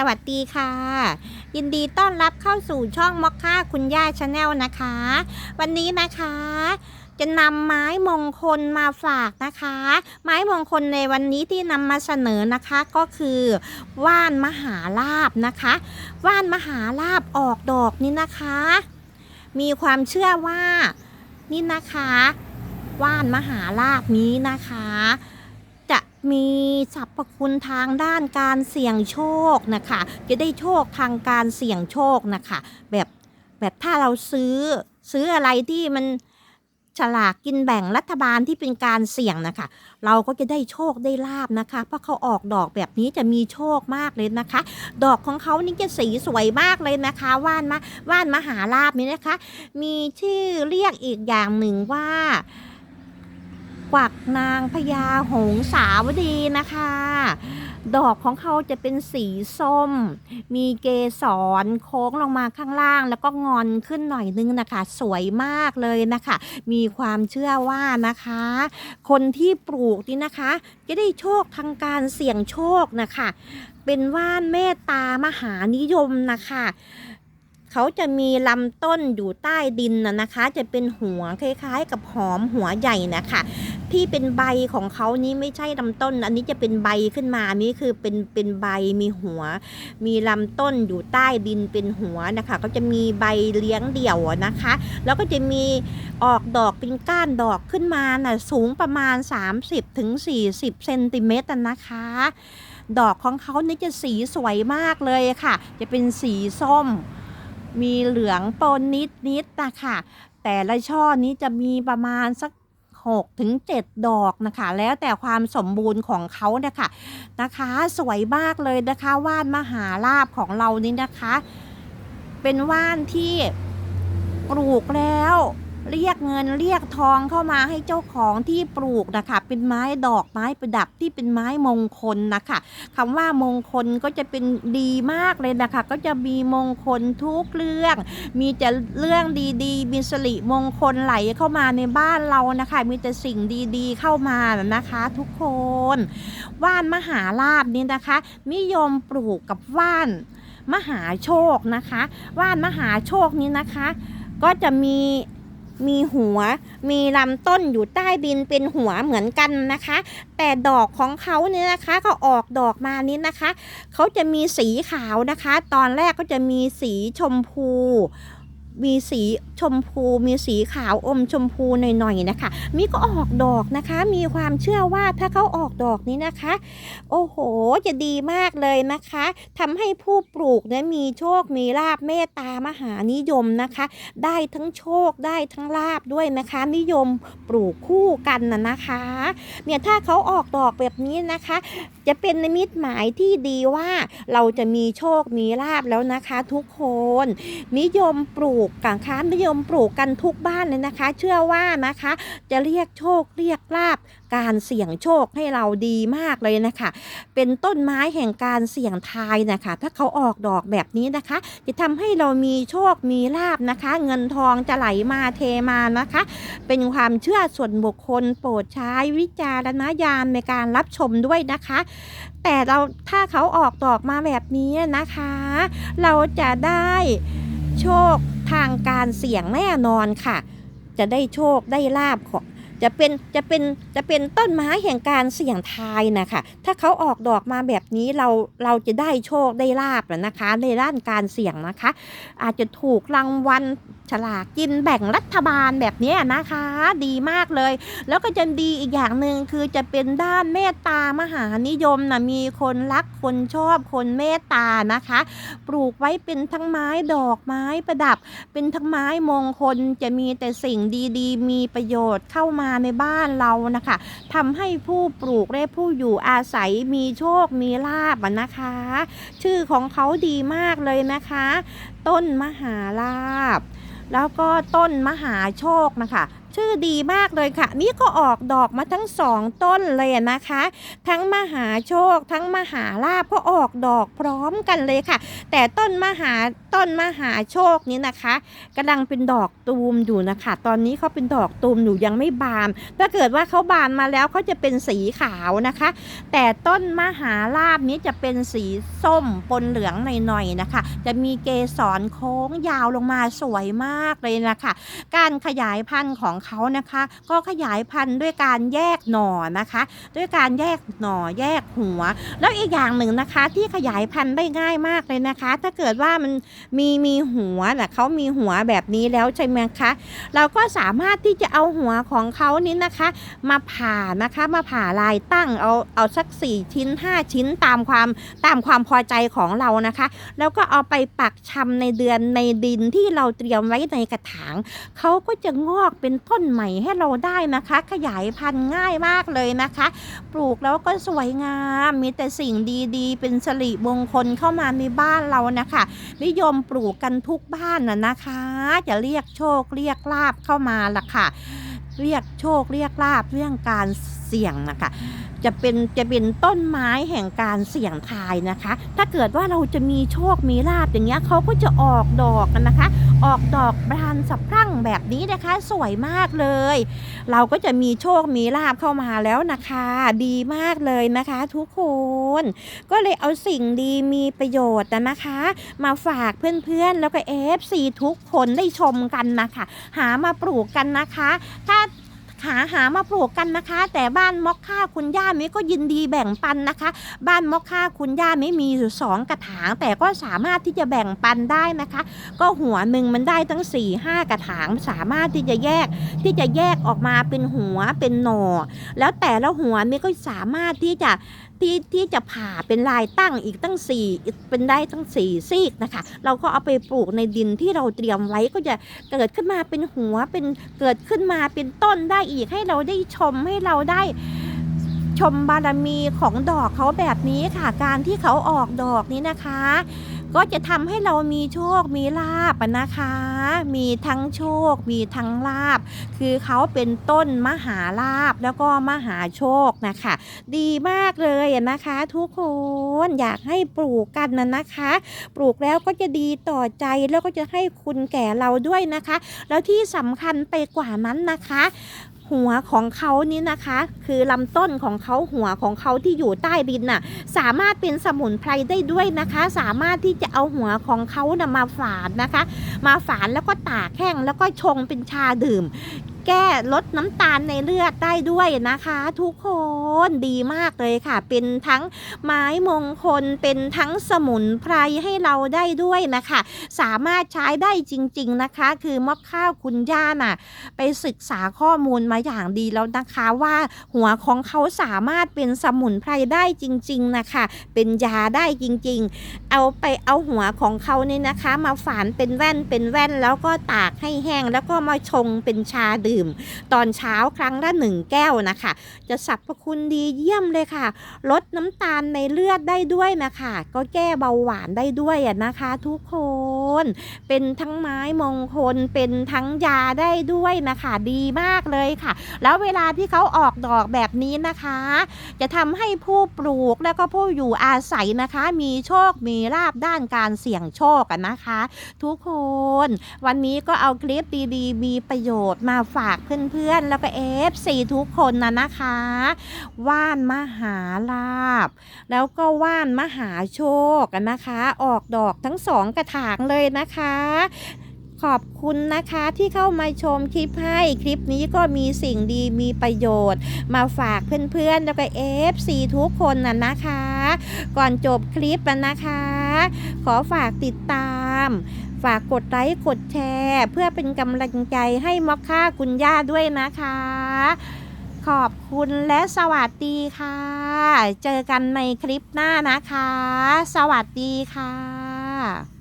สวัสดีค่ะ ยินดีต้อนรับเข้าสู่ช่องมอคค่าคุณย่าชาแนลนะคะ วันนี้นะคะ จะนำไม้มงคลมาฝากนะคะ ไม้มงคลในวันนี้ที่นำมาเสนอนะคะก็คือว่านมหาลาบนะคะว่านมหาลาบออกดอกนี่นะคะ มีความเชื่อว่านี่นะคะ ว่านมหาลาบนี้นะคะจะ มีสรรพคุณทางด้านการเสี่ยงโชคนะคะ จะได้โชคทางการเสี่ยงโชคนะคะ แบบแบบถ้าเราซื้อซื้ออะไรที่มันฉลากกินแบ่งรัฐบาลที่เป็นการเสี่ยงนะคะ เราก็จะได้โชคได้ลาบนะคะ เพราะเขาออกดอกแบบนี้จะมีโชคมากเลยนะคะ ดอกของเขานี่จะสีสวยมากเลยนะคะ ว่านมาว่านมหาลาบนี้นะคะ มีชื่อเรียกอีกอย่างหนึ่งว่า กวักนางพญาหงสาวดีนะคะ ดอกของเขาจะเป็นสีส้ม มีเกสรโค้งลงมาข้างล่าง แล้วก็งอนขึ้นหน่อยนึงนะคะ สวยมากเลยนะคะ มีความเชื่อว่านะคะ คนที่ปลูกนี่นะคะ จะได้โชคทางการเสี่ยงโชคนะคะ เป็นว่านเมตตามหานิยมนะคะเขาจะมีลำต้นอยู่ใต้ดินนะคะ จะเป็นหัวคล้ายๆ กับหอมหัวใหญ่นะคะ ที่เป็นใบของเขานี้ไม่ใช่ลำต้น อันนี้จะเป็นใบขึ้นมานี่คือเป็นเป็นใบมีหัว มีลำต้นอยู่ใต้ดินเป็นหัวนะคะ ก็จะมีใบเลี้ยงเดี่ยวนะคะ แล้วก็จะมีออกดอกเป็นก้านดอกขึ้นมาน่ะสูงประมาณ 30-40ถึงเซนติเมตรนะคะ ดอกของเขานี่จะสีสวยมากเลยค่ะ จะเป็นสีส้ม มีเหลืองปนนิดนิดๆนะคะแต่ละช่อนี้จะมีประมาณสัก 6 ถึง 7 ดอกนะคะ แล้วแต่ความสมบูรณ์ของเขานะคะนะคะ สวยมากเลยนะคะว่านมหาลาบของเรานี้นะคะ เป็นว่านที่ปลูกแล้ว เรียกเงินเรียกทองเข้ามาให้เจ้าของที่ปลูกนะคะ เป็นไม้ดอกไม้ประดับที่เป็นไม้มงคลนะคะคำว่ามงคลก็จะเป็นดีมากเลยนะคะ ก็จะมีมงคลทุกเรื่อง มีแต่เรื่องดีๆ มีสิริมงคลไหลเข้ามาในบ้านเรานะคะ มีแต่สิ่งดีๆเข้ามานะคะ ทุกคนว่านมหาลาบนี้นะคะ นิยมปลูกกับว่านมหาโชคนะคะ ว่านมหาโชคนี้นะคะ ก็จะมี มีหัว มีลำต้นอยู่ใต้บินเป็นหัวเหมือนกันนะคะ แต่ดอกของเขาเนี่ยนะคะก็ออกดอกมานี้นะคะ เขาจะมีสีขาวนะคะ ตอนแรกก็จะมีสีชมพู มีสีชมพู มีสีขาวอมชมพูหน่อยๆนะคะ มีก็ออกดอกนะคะ มีความเชื่อว่าถ้าเขาออกดอกนี้นะคะ โอ้โห จะดีมากเลยนะคะทำให้ผู้ปลูกเนี่ยมีโชค มีลาบเมตตามหานิยมนะคะ ได้ทั้งโชค ได้ทั้งลาบด้วยนะคะ นิยมปลูกคู่กันนะนะคะ เนี่ยถ้าเขาออกดอกแบบนี้นะคะ จะเป็นนิมิตหมายที่ดีว่าเราจะมีโชค มีลาบแล้วนะคะ ทุกคน นิยมปลูกกังค้านิยมปลูกกันทุกบ้านเลยนะคะ เชื่อว่านะคะ จะเรียกโชคเรียกลาบการเสี่ยงโชคให้เราดีมากเลยนะคะ เป็นต้นไม้แห่งการเสี่ยงทายนะคะ ถ้าเขาออกดอกแบบนี้นะคะ จะทำให้เรามีโชคมีลาบนะคะ เงินทองจะไหลมาเทมานะคะ เป็นความเชื่อส่วนบุคคลโปรดใช้วิจารณญาณในการรับชมด้วยนะคะ แต่เราถ้าเขาออกดอกมาแบบนี้นะคะ เราจะได้โชค ทางการเสี่ยงแน่นอนค่ะ จะได้โชคได้ลาบของ จะเป็นจะเป็นจะเป็นต้นไม้แห่งการเสี่ยงทายนะคะถ้าเขาออกดอกมาแบบนี้เราเราจะได้โชคได้ลาบนะคะ ในด้านการเสี่ยงนะคะ อาจจะถูกรางวัลฉลากกินแบ่งรัฐบาลแบบนี้นะคะ ดีมากเลย แล้วก็จะดีอีกอย่างหนึ่งคือจะเป็นด้านเมตตามหานิยมนะมีคนรักคนชอบคนเมตตานะคะ ปลูกไว้เป็นทั้งไม้ดอกไม้ประดับ เป็นทั้งไม้มงคลจะมีแต่สิ่งดีๆ มีประโยชน์เข้ามาในบ้านเรานะคะทำให้ผู้ปลูกและผู้อยู่อาศัยมีโชคมีลาบนะคะ ชื่อของเขาดีมากเลยนะคะ ต้นมหาลาบ แล้วก็ต้นมหาโชคนะคะ ชื่อดีมากเลยค่ะ นี่ก็ออกดอกมาทั้งสองต้นเลยนะคะ ทั้งมหาโชค ทั้งมหาลาบก็ออกดอกพร้อมกันเลยค่ะ แต่ต้นมหาต้นมหาโชคนี้นะคะกำลังเป็นดอกตูมอยู่นะคะ ตอนนี้เขาเป็นดอกตูมอยู่ยังไม่บาน ถ้าเกิดว่าเขาบานมาแล้วเขาจะเป็นสีขาวนะคะ แต่ต้นมหาลาบนี้จะเป็นสีส้มปนเหลืองหน่อยๆนะคะ จะมีเกสรโค้งยาวลงมาสวยมากเลยนะคะ การขยายพันธุ์ของเขานะคะ ก็ขยายพันธุ์ด้วยการแยกหน่อนะคะ ด้วยการแยกหน่อแยกหัว แล้วอีกอย่างหนึ่งนะคะที่ขยายพันธุ์ได้ง่ายมากเลยนะคะ ถ้าเกิดว่ามันมีมีหัวนะเขามีหัวแบบนี้แล้วใช่ไหมคะเราก็สามารถที่จะเอาหัวของเขานี้นะคะ มาผ่านะคะมาผ่าลายตั้งเอาเอาสักสี่ชิ้นห้าชิ้นตามความตามความพอใจของเรานะคะ แล้วก็เอาไปปักชำในเดือนในดินที่เราเตรียมไว้ในกระถางเขาก็จะงอกเป็นต้นใหม่ให้เราได้นะคะ ขยายพันธุ์ง่ายมากเลยนะคะ ปลูกแล้วก็สวยงาม มีแต่สิ่งดีๆ เป็นสิริมงคลเข้ามาในบ้านเรานะคะ นิยมปลูกกันทุกบ้านนะนะคะ จะเรียกโชคเรียกลาบเข้ามาละค่ะ เรียกโชคเรียกลาบเรื่องการเสี่ยงนะคะ จะเป็นจะเป็นต้นไม้แห่งการเสี่ยงทายนะคะ ถ้าเกิดว่าเราจะมีโชคมีลาบอย่างเงี้ยเขาก็จะออกดอกกันนะคะ ออกดอกบานสะพรั่งแบบนี้นะคะ สวยมากเลย เราก็จะมีโชคมีลาบเข้ามาแล้วนะคะ ดีมากเลยนะคะ ทุกคนก็เลยเอาสิ่งดีมีประโยชน์นะนะคะ มาฝากเพื่อนๆแล้วก็เอฟซีทุกคนได้ชมกันนะคะ หามาปลูกกันนะคะ ถ้า หาหามาปลูกกันนะคะ แต่บ้านมอกค่าคุณย่ามิก็ยินดีแบ่งปันนะคะ บ้านมอกค่าคุณย่ามิมีอยู่สองกระถาง แต่ก็สามารถที่จะแบ่งปันได้นะคะ ก็หัวหนึ่งมันได้ตั้ง4ี่ห้ากระถางสามารถที่จะแยกที่จะแยกออกมาเป็นหัวเป็นหน่อ แล้วแต่ละหัวนี่ก็สามารถที่จะ ที่ที่จะผ่าเป็นลายตั้งอีกตั้งสี่เป็นได้ตั้งสี่ซีกนะคะ เราก็เอาไปปลูกในดินที่เราเตรียมไว้ก็จะเกิดขึ้นมาเป็นหัวเป็นเกิดขึ้นมาเป็นต้นได้อีกให้เราได้ชมให้เราได้ชมบารมีของดอกเขาแบบนี้ค่ะ การที่เขาออกดอกนี้นะคะ ก็จะทำให้เรามีโชคมีลาบนะคะ มีทั้งโชค มีทั้งลาบ คือเขาเป็นต้นมหาลาบแล้วก็มหาโชคนะคะ ดีมากเลยนะคะ ทุกคนอยากให้ปลูกกันนะนะคะ ปลูกแล้วก็จะดีต่อใจแล้วก็จะให้คุณแก่เราด้วยนะคะ แล้วที่สำคัญไปกว่านั้นนะคะ หัวของเขานี่นะคะ คือลำต้นของเขาหัวของเขาที่อยู่ใต้ดินน่ะสามารถเป็นสมุนไพรได้ด้วยนะคะ สามารถที่จะเอาหัวของเขานะมาฝานนะคะ มาฝานแล้วก็ตากแห้งแล้วก็ชงเป็นชาดื่ม แก้ลดน้ำตาลในเลือดได้ด้วยนะคะ ทุกคนดีมากเลยค่ะ เป็นทั้งไม้มงคลเป็นทั้งสมุนไพรให้เราได้ด้วยนะคะ สามารถใช้ได้จริง ๆนะคะ คือมะข้าวคุณย่าน่ะ ไปศึกษาข้อมูลมาอย่างดีแล้วนะคะว่าหัวของเขาสามารถเป็นสมุนไพรได้จริง ๆนะคะ เป็นยาได้จริง ๆ เอาไปเอาหัวของเขาเนี่ยนะคะ มาฝานเป็นแว่นเป็นแว่นแล้วก็ตากให้แห้งแล้วก็มาชงเป็นชาดื่มตอนเช้าครั้งละหนึ่งแก้วนะคะ จะสรรพคุณดีเยี่ยมเลยค่ะ ลดน้ำตาลในเลือดได้ด้วยนะคะ ก็แก้เบาหวานได้ด้วยนะคะ ทุกคน เป็นทั้งไม้มงคลเป็นทั้งยาได้ด้วยนะคะ ดีมากเลยค่ะ แล้วเวลาที่เขาออกดอกแบบนี้นะคะ จะทำให้ผู้ปลูกแล้วก็ผู้อยู่อาศัยนะคะ มีโชคมีลาบด้านการเสี่ยงโชคกันนะคะ ทุกคน วันนี้ก็เอาคลิปดีๆ มีประโยชน์มาฝากเพื่อนๆ แล้วก็เอฟซีทุกคนนะนะคะ ว่านมหาลาบ แล้วก็ว่านมหาโชคกันนะคะ ออกดอกทั้งสองกระถางเลยนะคะขอบคุณนะคะที่เข้ามาชมคลิปให้คลิปนี้ก็มีสิ่งดีมีประโยชน์ มาฝากเพื่อนๆ แล้วก็เอฟซีทุกคนน่ะนะคะ ก่อนจบคลิปนะคะ ขอฝากติดตาม ฝากกดไลค์กดแชร์ เพื่อเป็นกำลังใจให้มอคค่าคุณย่าด้วยนะคะ ขอบคุณและสวัสดีค่ะ เจอกันในคลิปหน้านะคะ สวัสดีค่ะ